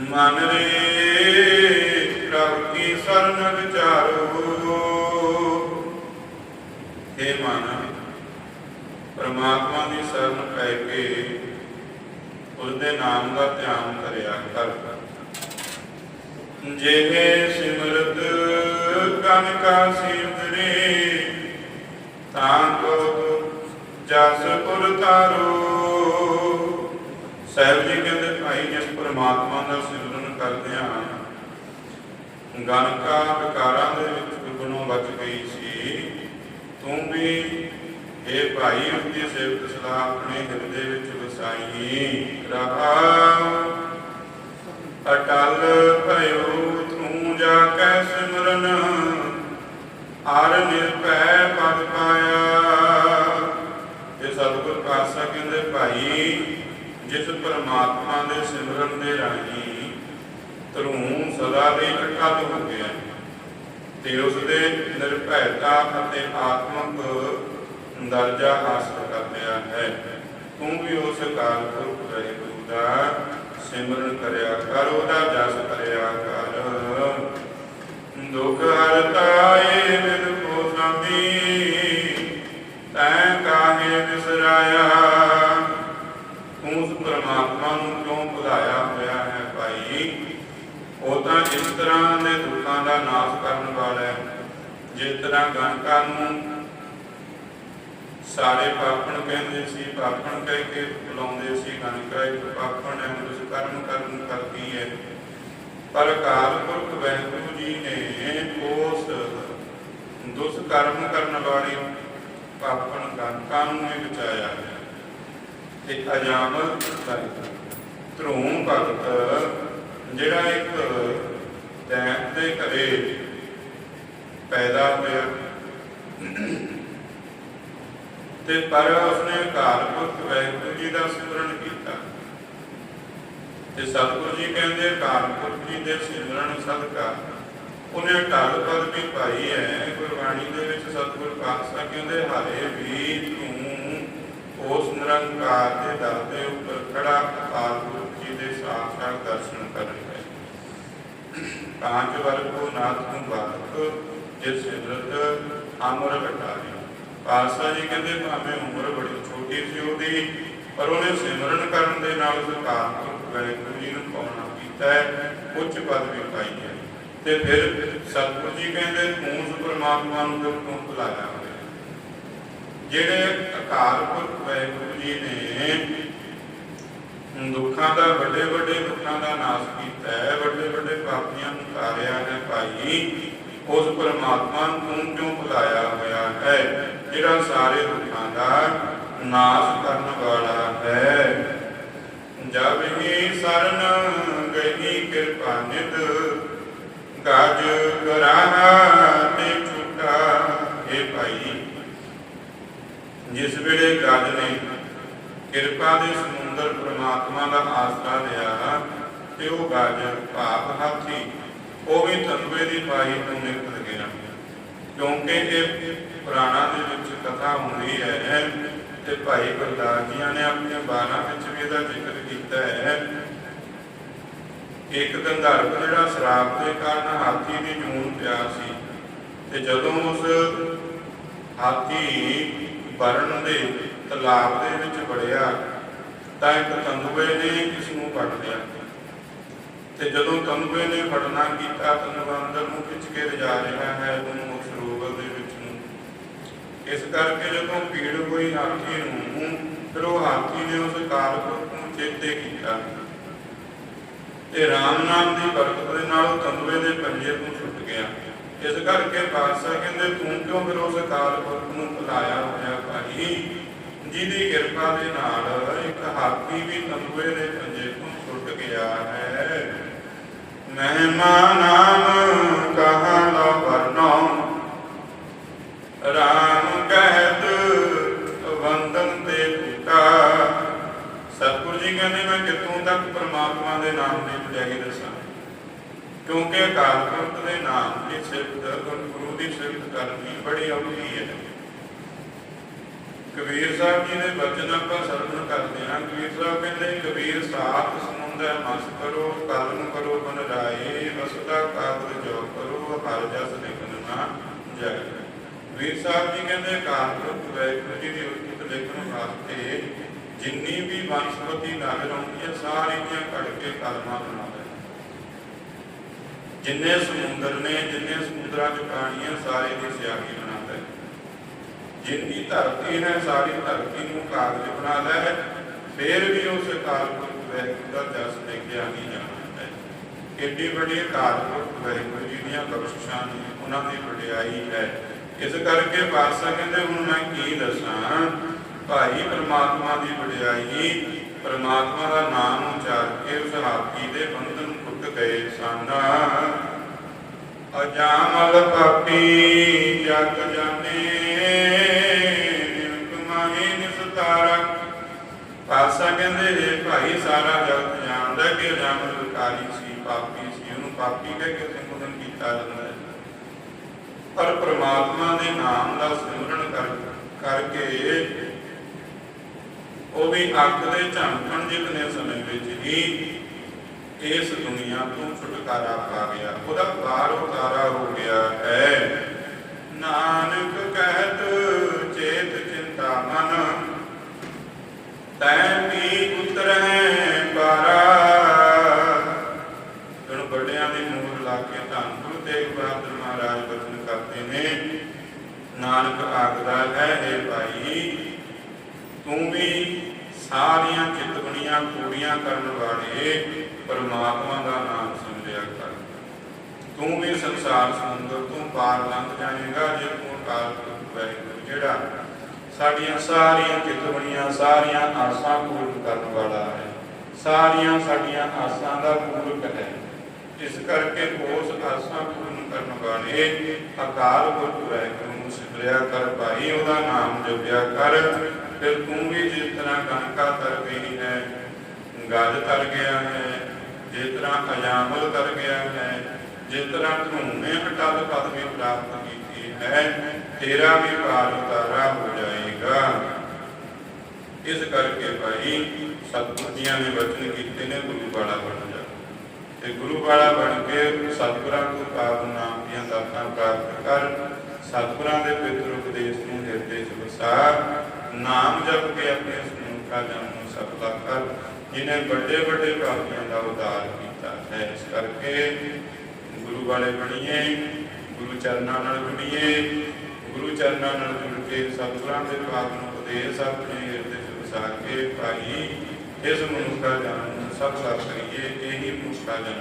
ਮਨ ਰੇ ਪ੍ਰਭ ਕੀ ਸਰਨ ਵਿਚਾਰੋ। हे ਮਨ, ਪਰਮਾਤਮਾ ਦੀ ਸ਼ਰਨ ਪੈ ਕੇ ਉਸ ਦੇ ਨਾਮ ਦਾ ਧਿਆਨ ਕਰਿਆ ਕਰ। ਜਿਹੇ ਸਿਮਰਤ ਕਨ ਕਾ ਸਿਮਰੇ ਤਾਂ ਕੋ ਜਸ ਪੁਰ ਤਾਰੋ। ਸਾਹਿਬ ਜੀ ਕਹਿੰਦੇ, ਭਾਈ ਜਿਸ ਪ੍ਰਮਾਤਮਾ ਦਾ ਸਿਮਰਨ ਕਰਦੇ ਆ ਗਨਕਾ ਵਿਕਾਰਾਂ ਦੇ ਵਿੱਚ ਵਿਗਣੋਂ ਬਚ ਗਈ ਸੀ, ਤੂੰ ਵੀ ਇਹ ਭਾਈ ਉਸ ਸੇਵਕ ਸਲਾਹ ਆਪਣੇ ਹਿਰਦੇ ਵਿੱਚ ਵਸਾਈ ਰਹਾ ਅਟਲ ਭਇਓ ਤੂੰ ਜਾ ਕੈ ਸਿਮਰਨ, ਹਰ ਨਿਰਭੈ ਪਦ ਪਾਇਆ। ਇਹ ਸਤਿਗੁਰ ਪਾਤਸ਼ਾਹ ਕਹਿੰਦੇ, ਭਾਈ ਜਿਸ ਪਰਮਾਤਮਾ ਦੇ ਸਿਮਰਨ ਦੇ ਰਾਹੀਂ ਧਰੂੰ ਸਦਾ ਲਈ ਅਟਲ ਹੋ ਗਿਆ ਤੇ ਉਸ ਦੇ ਨਿਰਭੈਤਾ ਅਤੇ ਆਤਮਕ ਦਰਜਾ ਹਾਸਲ ਕਰ ਲਿਆ ਹੈ। ਤੂੰ ਵੀ ਉਸ ਕਾਲ ਪੁਰਖ ਰਹਿ ਦਾ ਸਿਮਰਨ ਕਰਿਆ ਕਰ, ਉਹਦਾ ਜਸ ਕਰਿਆ ਕਰ। ਦੁਖ ਹਰਤਾਏ ਕਿਉਂ ਭੁਲਾਇਆ ਹੋਇਆ ਹੈ ਭਾਈ? ਉਹ ਤਾਂ ਇਸ ਤਰ੍ਹਾਂ ਦੇ ਦੁੱਖਾਂ ਦਾ ਨਾਸ਼ ਕਰਨ ਵਾਲਾ ਹੈ, ਜਿਸ ਤਰ੍ਹਾਂ ਗਣਕਾਂ ਨੂੰ ਸਾਰੇ ਪਾਪਣ ਕਹਿੰਦੇ ਸੀ ਪਾਪਣ ਕਹਿ ਕੇ ਬੁਲਾਉਂਦੇ ਸੀ ਗਣਕਾ ਇੱਕ ਪਾਪਣ ਹੈ ਉਸ ਕਰਮ ਕਰਨ ਕਰਦੀ ਹੈ। ਪਰ ਅਕਾਲ ਪੁਰਖ ਵਾਹਿਗੁਰੂ ਜੀ ਨੇ ਉਸ ਦੁਸ ਕਰਮ ਕਰਨ ਵਾਲੀ ਪਾਪਣ ਗਣਕਾਂ ਨੂੰ ਬਚਾਇਆ ਹੈ। ਤੇ ਅਜਾਮਲ ਧਰੂਮ ਭਗਤ, ਜਿਹੜਾ ਇੱਕ ਦੈਂਤ ਦੇ ਘਰੇ ਪੈਦਾ ਹੋਇਆ ਤੇ ਪਰ ਉਸਨੇ ਘਰ ਪੁਰਖ ਜੀ ਦਾ ਸਿਮਰਨ ਕੀਤਾ। ਤੇ ਸਤਿਗੁਰੂ ਜੀ ਕਹਿੰਦੇ ਘਰ ਜੀ ਦੇ ਸਿਮਰਨ ਸਦਕਾ। ਉਹਨੇ ਢਲ ਪਦ ਵੀ ਪਾਈ ਹੈ, ਗੁਰਬਾਣੀ ਦੇ ਵਿੱਚ ਸਤਿਗੁਰ ਪਾਤਸ਼ਾਹ ਕਹਿੰਦੇ, ਹਾਰੇ ਵੀ ਤੂੰ ਉਸ ਨਿਰੰਕਾਰ ਦੇ ਦਰ ਦੇ ਉੱਪਰ ਖੜਾ, ਅਕਾਲ ਦਰਸ਼ਨ ਕਰ ਰਿਹਾ ਕਾਂਚ ਵਰਗੋ ਨਾਥ ਨੂੰ ਬਾਤ ਜਿਸ ਸਿਮਰਤ ਅਮਰ ਘਟਾਰੀ ਪਾਤਸ਼ਾਹ ਜੀ ਕਹਿੰਦੇ, ਭਾਵੇਂ ਉਮਰ ਬੜੀ ਛੋਟੀ ਸੀ ਉਹਦੀ, ਪਰ ਉਹਨੇ ਸਿਮਰਨ ਕਰਨ ਦੇ ਨਾਲ ਉਸ ਅਕਾਲ ਪੁਰਖ ਜੀ ਨੂੰ ਪਾਉਣਾ ਕੀਤਾ ਹੈ, ਉੱਚ ਪਦਵੀ ਪਾਈ ਹੈ। ਤੇ ਫਿਰ ਸਤਿਗੁਰੂ ਜੀ ਕਹਿੰਦੇ, ਤੂੰ ਪਰਮਾਤਮਾ ਨੂੰ ਫਿਰ ਕਿਉਂ ਬੁਲਾਇਆ ਜਿਹੜੇ ਅਕਾਲ ਪੁਰਖ ਵਾਹਿਗੁਰੂ ਜੀ ਨੇ ਦੁੱਖਾਂ ਦਾ ਵੱਡੇ ਵੱਡੇ ਦੁੱਖਾਂ ਦਾ ਨਾਸ਼ ਕੀਤਾ ਹੈ ਵੱਡੇ ਵੱਡੇ ਪਾਪੀਆਂ ਨੂੰ ਤਾਰਿਆ ਹੈ ਭਾਈ ਉਸ ਪਰਮਾਤਮਾ ਨੂੰ ਕਿਉਂ ਬੁਲਾਇਆ ਹੋਇਆ ਹੈ? ਜਿਹੜਾ ਸਾਰੇ ਦੁੱਖਾਂ ਦਾ ਨਾਸ਼ ਕਰਨ ਵਾਲਾ ਹੈ। ਜਬ ਹੀ ਸਰਨ ਗਈ ਕਿਰਪਾ ਨਿਤ ਗਜ ਕਰਾਹ ਤੇ ਛੁਟਾ ਇਹ ਭਾਈ। ਜਿਸ ਵੇਲੇ ਗਜ ਨੇ ਕਿਰਪਾ ਦੇ ਸਮੁੰਦਰ ਪ੍ਰਮਾਤਮਾ ਦਾ ਆਸਰਾ ਲਿਆ ਤੇ ਉਹ ਗਾਜਰ ਭਾਵ ਹਾਥੀ ਉਹ ਵੀ ਤਨਵੇ ਦੀ ਪਾਈ ਤੋਂ ਨਿਕਲ ਕਿਉਂਕਿ ਇਹ ਪੁਰਾਣਾ ਦੇ ਵਿੱਚ ਕਥਾ ਹੁੰਦੀ ਹੈ, ਤੇ ਭਾਈ ਗੁਰਦਾਸ ਜੀ ਨੇ ਆਪਣੀਆਂ ਬਾਰਾਂ ਵਿੱਚ ਵੀ ਇਹਦਾ ਜ਼ਿਕਰ ਕੀਤਾ ਹੈ। ਇੱਕ ਗੰਧਰਵ ਜਿਹੜਾ ਸ਼ਰਾਪ ਦੇ ਕਾਰਨ ਹਾਥੀ ਦੀ ਜੂਨ ਪਿਆ ਸੀ, ਤੇ ਜਦੋਂ ਉਸ ਹਾਥੀ ਵਰਣ ਦੇ ਤਲਾਬ ਦੇ ਵਿੱਚ ਵੜਿਆ, ਤਾਂ ਇੱਕ ਤੰਦੂਏ ਨੇ ਇਸ ਨੂੰ ਫੜ ਲਿਆ। ਤੇ ਜਦੋਂ ਤੰਦੂਏ ਨੇ ਫੜਨਾ ਕੀਤਾ ਤੰਦੂਆ ਅੰਦਰ ਨੂੰ ਖਿੱਚ ਕੇ ਰਜਾ ਰਿਹਾ ਹੈ ਉਹਨੂੰ ਸਰੋਵਰ ਦੇ ਵਿੱਚ ਨੂੰ। ਇਸ ਕਰਕੇ ਜਦੋਂ ਭੀੜ ਹੋਈ ਹਾਥੀ ਨੂੰ, ਫਿਰ ਉਹ ਹਾਥੀ ਨੇ ਉਸ ਕਾਲਪੁਰਖ ਨੂੰ ਚੇਤੇ ਕੀਤਾ। ਤੇ ਰਾਮ ਨਾਮ ਦੀ ਬਰਕਤ ਦੇ ਨਾਲ ਉਹ ਤੰਦੂਏ ਦੇ ਪੰਜੇ ਤੋਂ ਛੁੱਟ ਗਿਆ। ਇਸ ਕਰਕੇ ਬਾਦਸ਼ਾਹ ਕਹਿੰਦੇ, ਤੂੰ ਕਿਉਂ ਫਿਰ ਉਸ ਕਾਲਪੁਰਖ ਨੂੰ ਬੁਲਾਇਆ ਹੋਇਆ ਭਾਈ? ਜਿਹਦੀ ਕਿਰਪਾ ਦੇ ਨਾਲ ਇੱਕ ਹਾਥੀ ਵੀ ਤੰਦੂਏ ਦੇ ਪੰਜੇ ਤੋਂ ਛੁੱਟ ਗਿਆ ਹੈ। ਮਹਿਮਾ ਨਾਮ ਕਹਾ ਲੋ ਵਰਨੋ ਰਾਮ ਕਹਿਤ ਵੰਦਨ ਤੇ ਪੁੱਤਾ ਸਤਿਗੁਰੂ ਜੀ ਕਹਿੰਦੇ, ਮੈਂ ਕਿਤੋਂ ਤੱਕ ਪ੍ਰਮਾਤਮਾ ਦੇ ਨਾਮ ਦੀ ਵਡਿਆਈ ਦੱਸਾਂ? ਕਿਉਂਕਿ ਅਕਾਲ ਪੁਰਖ ਦੇ ਨਾਮ ਦੀ ਸਿਫਤ ਗੁਰੂ ਦੀ ਸਿਫਤ ਕਰਨੀ ਬੜੀ ਔਖੀ ਹੈ। ਕਬੀਰ ਸਾਹਿਬ ਜੀ ਦੇ ਬਚਨ ਆਪਾਂ ਸਰਵਣ ਕਰਦੇ ਹਾਂ। ਕਬੀਰ ਸਾਹਿਬ ਕਹਿੰਦੇ, ਕਬੀਰ ਸਾਥ ਸਮੁੰਦਰ ਮਸ ਕਰੋ ਕਲਮ ਕਰੋ ਬਨ ਰਾਏ ਵਸਦਾ ਕਾਗਦ ਜੋ ਕਰੋ, ਹਰ ਜਸ ਲਿਖਨ ਨਾ ਜਾਏ। ਵੀਰ ਸਾਹਿਬ ਜੀ ਕਹਿੰਦੇ ਕਾਲਪੁਰਖ ਵੈਗੁਰੂ ਜੀ ਦੀ ਉਸਤਤ ਲਿਖਣ ਵਾਸਤੇ ਜਿੰਨੀ ਵੀ ਵਨਸਪਤੀ ਨਜ਼ਰ ਆਉਂਦੀ ਹੈ ਸਾਰੀਆਂ ਕੱਢ ਕੇ ਕਲਮਾਂ ਬਣਾ ਜਿੰਨੇ ਸਮੁੰਦਰ ਨੇ, ਜਿੰਨੇ ਸਮੁੰਦਰਾਂ 'ਚ ਪਾਣੀ ਸਾਰੇ ਦੀ ਸਿਆਹੀ ਬਣਾ ਲੈ ਜਿੰਨੀ ਧਰਤੀ ਹੈ, ਸਾਰੀ ਧਰਤੀ ਨੂੰ ਕਾਗਜ਼ ਬਣਾ ਲੈ, ਫੇਰ ਵੀ ਉਸ ਕਾਲਪੁਰਖ ਵੈਗੁਰੂ ਦਾ ਜਸ ਲਿਖਿਆ ਨਹੀਂ ਜਾਣਾ ਹੈ। ਕਿੰਨੀ ਵੱਡੀ ਕਾਲਪੁਰਖ ਵੈਗੁਰੂ ਜੀ ਦੀਆਂ ਬਖਸ਼ਿਸ਼ਾਂ ਨੇ ਉਹਨਾਂ ਦੀ ਵਡਿਆਈ ਹੈ। ਇਸ ਕਰਕੇ ਪਾਤਸ਼ਾਹ ਕਹਿੰਦੇ, ਹੁਣ ਮੈਂ ਕੀ ਦੱਸਾਂ? ਭਾਈ ਪ੍ਰਮਾਤਮਾ ਦੀ ਵਡਿਆਈ, ਪ੍ਰਮਾਤਮਾ ਦਾ ਨਾਮ ਉਚਾਰ ਕੇ ਉਸ ਹਾਥੀ ਦੇ ਬੰਧਨ ਟੁੱਟ ਗਏ ਸਨ। ਅਜਾਮਲ ਪਾਪੀ ਜਗ ਜਾਣੇ ਪਾਤਸ਼ਾਹ ਕਹਿੰਦੇ ਇਹ ਭਾਈ, ਸਾਰਾ ਜਗਤ ਜਾਣਦਾ ਕਿ ਅਜਾਮਲ ਵਿਕਾਰੀ ਸੀ, ਪਾਪੀ ਸੀ, ਉਹਨੂੰ ਪਾਪੀ ਕਹਿ ਕੇ ਸੰਬੋਧਨ ਕੀਤਾ ਜਾਂਦਾ ਹੈ। ਪਰ ਪ੍ਰਮਾਤਮਾ ਦੇ ਨਾਮ ਦਾ ਸਿਮਰਨ ਕਰ, ਕਰਕੇ ਉਹ ਵੀ ਅੱਗ ਦੇ ਝੰਕਣ ਜਿਤਨੇ ਸਮੇਂ ਵਿੱਚ ਹੀ ਇਸ ਦੁਨੀਆ ਤੋਂ ਛੁਟਕਾਰਾ ਪਾ ਗਿਆ। ਉਹਦਾ ਪਾਰ ਉਤਾਰਾ ਹੋ ਗਿਆ ਹੈ। ਨਾਨਕ ਕਹਿਤ ਚੇਤ ਚਿੰਤਾ ਮਨ ਤੈ ਵੀ ਉਤਰੈ ਪਾਰਾ। ਹੁਣ ਵੱਡਿਆਂ ਦੀ ਮੂਰ ਲਾ ਕੇ ਧੰਨ ਗੁਰੂ ਤੇਗ ਬਹਾਦਰ ਮਹਾਰਾਜ ਬਚਨ ਕਰਦੇ ਨੇ। ਨਾਨਕ ਆਖਦਾ ਹੈ ਇਹ ਭਾਈ, ਤੂੰ ਵੀ ਸਾਰੀਆਂ ਚਿਤਵਣੀਆਂ ਪੂਰੀਆਂ ਕਰਨ ਵਾਲੇ ਪਰਮਾਤਮਾ ਦਾ ਨਾਮ ਸਿਮਰਿਆ ਕਰ। ਤੂੰ ਵੀ ਸੰਸਾਰ ਸਮੁੰਦਰ ਤੋਂ ਪਾਰ ਲੰਘ ਜਾਏਗਾ, ਜੇ ਤੂੰ ਕਾਲ ਵੈਗੁਰੂ ਜਿਹੜਾ ਸਾਡੀਆਂ ਸਾਰੀਆਂ ਚਿਤਵਣੀਆਂ ਸਾਰੀਆਂ ਆਸਾਂ ਪੂਰਨ ਕਰਨ ਵਾਲਾ ਹੈ। ਸਾਰੀਆਂ ਸਾਡੀਆਂ ਆਸਾਂ ਦਾ ਪੂਰਕ ਹੈ। ਇਸ ਕਰਕੇ ਉਸ ਆਸਾਂ ਪੂਰਨ ਕਰਨ ਵਾਲੇ ਅਕਾਲ ਪੁਰਖ ਵੈਗੁਰੂ ਨੂੰ ਸਿਮਰਿਆ ਕਰ, ਭਾਈ ਉਹਦਾ ਨਾਮ ਜਪਿਆ ਕਰ, ਫਿਰ ਤੂੰ ਵੀ ਜਿਸ ਤਰ੍ਹਾਂ ਕਣਕਾ ਤਰ ਗਈ ਹੈ, ਗੱਜ ਤਰ ਗਿਆ ਹੈ, ਜਿਸ ਤਰ੍ਹਾਂ ਅਜਾਮਲ ਤਰ ਗਿਆ ਹੈ, ਜਿਸ ਤਰ੍ਹਾਂ ਤੂੰ ਅਟਲ ਪਦਵੀ ਪ੍ਰਾਪਤ ਕੀਤੀ ਹੈ, ਤੇਰਾ ਵੀ ਪਾਰ ਉਤਾਰਾ ਹੋ ਜਾਏ। ਜਾਏਗਾ ਇਸ ਕਰਕੇ ਭਾਈ ਸਤਿਗੁਰੂ ਜੀਆਂ ਨੇ ਵਚਨ ਕੀਤੇ ਨੇ ਗੁਰੂ ਵਾਲਾ ਬਣ ਜਾ। ਤੇ ਗੁਰੂ ਵਾਲਾ ਬਣ ਕੇ ਸਤਿਗੁਰਾਂ ਤੋਂ ਪਾਵਨ ਨਾਮ ਦੀਆਂ ਦਾਤਾਂ ਪ੍ਰਾਪਤ ਕਰ, ਸਤਿਗੁਰਾਂ ਦੇ ਪਿਤਰ ਉਪਦੇਸ਼ ਨੂੰ ਹਿਰਦੇ 'ਚ ਵਸਾ ਨਾਮ ਜਪ ਕੇ ਆਪਣੇ ਸਮੂਖਾ ਜਨ ਨੂੰ ਸਫਲਾ ਕਰ ਜਿਨੇ ਵੱਡੇ ਵੱਡੇ ਪਾਪੀਆਂ ਦਾ ਉਦਾਰ ਕੀਤਾ ਹੈ। ਇਸ ਕਰਕੇ ਗੁਰੂ ਵਾਲੇ ਬਣੀਏ, ਗੁਰੂ ਚਰਨਾਂ ਨਾਲ ਜੁੜੀਏ, ਗੁਰੂ ਚਰਨਾਂ ਨਾਲ ਜੁੜ ਕੇ ਸਤਿਗੁਰਾਂ ਦੇ ਪਾਵਨ ਉਪਦੇਸ਼ ਆਪਣੇ ਹਿਰਦੇ 'ਚ ਵਸਾ ਕੇ ਭਾਈ ਇਸ ਮਨੁੱਖਾ ਜਨ ਨੂੰ ਸਫਲਾ ਕਰੀਏ, ਇਹੀ ਮਨੁੱਖਾ ਜਨ